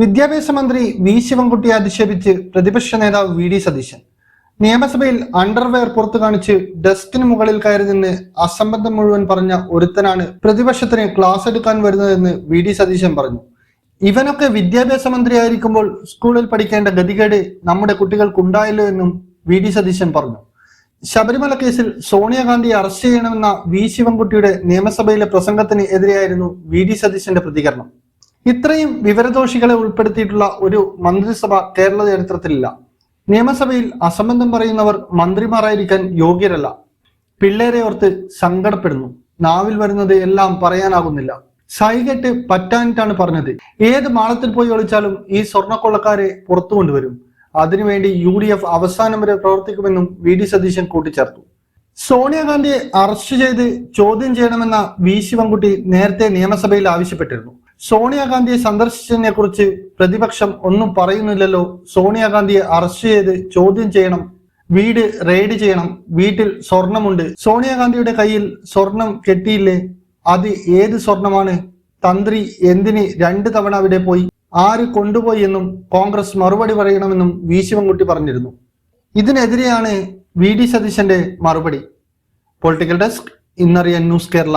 വിദ്യാഭ്യാസ മന്ത്രി വി ശിവൻകുട്ടിയെ അധിക്ഷേപിച്ച് പ്രതിപക്ഷ നേതാവ് വി ഡി സതീശൻ. നിയമസഭയിൽ അണ്ടർവെയർ പുറത്തു കാണിച്ച് ഡെസ്കിന് മുകളിൽ കയറി നിന്ന് അസംബന്ധം മുഴുവൻ പറഞ്ഞ ഒരുത്തനാണ് പ്രതിപക്ഷത്തിന് ക്ലാസ് എടുക്കാൻ വരുന്നതെന്ന് വി ഡി സതീശൻ പറഞ്ഞു. ഇവനൊക്കെ വിദ്യാഭ്യാസ മന്ത്രിയായിരിക്കുമ്പോൾ സ്കൂളിൽ പഠിക്കേണ്ട ഗതികേട് നമ്മുടെ കുട്ടികൾക്കുണ്ടായല്ലോ എന്നും വി ഡി സതീശൻ പറഞ്ഞു. ശബരിമല കേസിൽ സോണിയാഗാന്ധി അറസ്റ്റ് ചെയ്യണമെന്ന വി ശിവൻകുട്ടിയുടെ നിയമസഭയിലെ പ്രസംഗത്തിന് എതിരെയായിരുന്നു വി ഡി സതീശന്റെ പ്രതികരണം. ഇത്രയും വിവരദോഷികളെ ഉൾപ്പെടുത്തിയിട്ടുള്ള ഒരു മന്ത്രിസഭ കേരള ചരിത്രത്തിലില്ല. നിയമസഭയിൽ അസംബന്ധം പറയുന്നവർ മന്ത്രിമാരായിരിക്കാൻ യോഗ്യരല്ല. പിള്ളേരെ ഓർത്ത് സങ്കടപ്പെടുന്നു. നാവിൽ വരുന്നത് എല്ലാം പറയാനാകുന്നില്ല. സൈകെട്ട് പറ്റാനിട്ടാണ് പറഞ്ഞത്. ഏത് മാളത്തിൽ പോയി ഒളിച്ചാലും ഈ സ്വർണക്കൊള്ളക്കാരെ പുറത്തു കൊണ്ടുവരും അതിനുവേണ്ടി യു ഡി എഫ് അവസാനം വരെ പ്രവർത്തിക്കുമെന്നും വി ഡി സതീശൻ കൂട്ടിച്ചേർത്തു. സോണിയാഗാന്ധിയെ അറസ്റ്റ് ചെയ്ത് ചോദ്യം ചെയ്യണമെന്ന വി ശിവൻകുട്ടി നേരത്തെ നിയമസഭയിൽ ആവശ്യപ്പെട്ടിരുന്നു. സോണിയാഗാന്ധിയെ സന്ദർശിച്ചതിനെ കുറിച്ച് പ്രതിപക്ഷം ഒന്നും പറയുന്നില്ലല്ലോ. സോണിയാഗാന്ധിയെ അറസ്റ്റ് ചെയ്ത് ചോദ്യം ചെയ്യണം. വീട് റെയ്ഡ് ചെയ്യണം. വീട്ടിൽ സ്വർണമുണ്ട്. സോണിയാഗാന്ധിയുടെ കയ്യിൽ സ്വർണം കെട്ടിയില്ലേ? അത് ഏത് സ്വർണമാണ്? തന്ത്രി എന്തിന് രണ്ട് തവണ അവിടെ പോയി? ആര് കൊണ്ടുപോയി എന്നും കോൺഗ്രസ് മറുപടി പറയണമെന്നും വി ശിവൻകുട്ടി പറഞ്ഞിരുന്നു. ഇതിനെതിരെയാണ് വി ഡി സതീശന്റെ മറുപടി. പൊളിറ്റിക്കൽ ഡെസ്ക് ഇന്നറിയാൻ ന്യൂസ് കേരള.